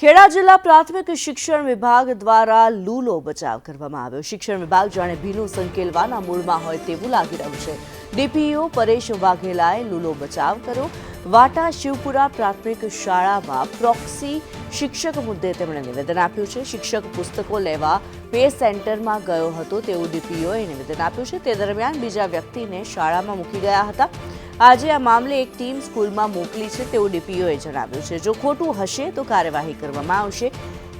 ખેડા જિલ્લા પ્રાથમિક શિક્ષણ વિભાગ દ્વારા લૂલો બચાવ કરવામાં આવ્યો. શિક્ષણ વિભાગ જાણે ભીનું સંકેલવાના મૂળમાં હોય તેવું લાગી રહ્યું છે. ડીપીઓ પરેશ વાઘેલાએ લૂલો બચાવ કર્યો. વાટા શિવપુરા પ્રાથમિક શાળામાં પ્રોક્સી શિક્ષક મુદ્દે તેમણે નિવેદન આપ્યું છે. શિક્ષક પુસ્તકો લેવા પે સેન્ટરમાં ગયો હતો તેવું ડીપીઓએ નિવેદન આપ્યું છે. તે દરમિયાન બીજા વ્યક્તિને શાળામાં મૂકી ગયા હતા. આજે આ મામલે એક ટીમ સ્કૂલમાં મોકલી છે, તેવું ડીપીઓએ જણાવ્યું છે. જો ખોટું હશે, તો કાર્યવાહી કરવામાં આવશે.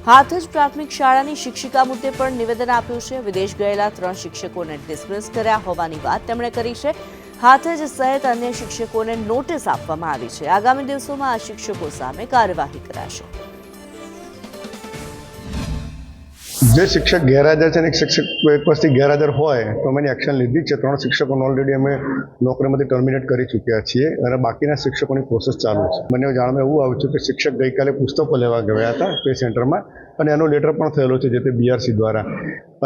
હાથ જ પ્રાથમિક શાળાની શિક્ષિકા મુદ્દે પણ નિવેદન આપ્યું છે. વિદેશ ગયેલા ત્રણ શિક્ષકોને ડિસમિસ કર્યા હોવાની વાત તેમણે કરી છે. હાથ જ સહિત અન્ય શિક્ષકોને નોટિસ આપવામાં આવી છે. આગામી દિવસોમાં આ શિક્ષકો સામે કાર્યવાહી કરાશે. જે શિક્ષક ગેરહાજર છે અને એક શિક્ષક એક વર્ષથી ગેરહાજર હોય, તો અમે એની એક્શન લીધી છે. ત્રણ શિક્ષકોને ઓલરેડી અમે નોકરીમાંથી ટર્મિનેટ કરી ચૂક્યા છીએ અને બાકીના શિક્ષકોની પ્રોસેસ ચાલુ છે. મને જાણવા એવું આવ્યું છે કે શિક્ષક ગઈકાલે પુસ્તકો લેવા ગયા હતા પે સેન્ટરમાં અને એનો લેટર પણ થયેલો છે, જે તે બીઆરસી દ્વારા.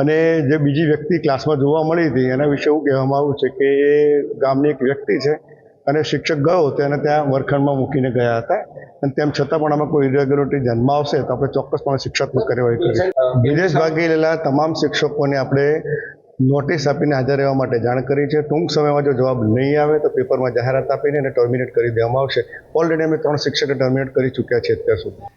અને જે બીજી વ્યક્તિ ક્લાસમાં જોવા મળી હતી, એના વિશે એવું કહેવામાં આવ્યું છે કે ગામની એક વ્યક્તિ છે અને શિક્ષક ગયો તેને ત્યાં વર્ગખંડમાં મૂકીને ગયા હતા. અને તેમ છતાં પણ આમાં કોઈ ઇરેગ્યુલરિટી ધ્યાનમાં આવશે તો આપણે ચોક્કસપણે શિક્ષકની કાર્યવાહી કરીશું. વિદેશ ભાગી લેલા તમામ શિક્ષકોને આપણે નોટિસ આપીને હાજર રહેવા માટે જાણ કરી છે. ટૂંક સમયમાં જો જવાબ નહીં આવે તો પેપરમાં જાહેરાત આપીને એને ટર્મિનેટ કરી દેવામાં આવશે. ઓલરેડી અમે ત્રણ શિક્ષકે ટર્મિનેટ કરી ચૂક્યા છે અત્યાર સુધી.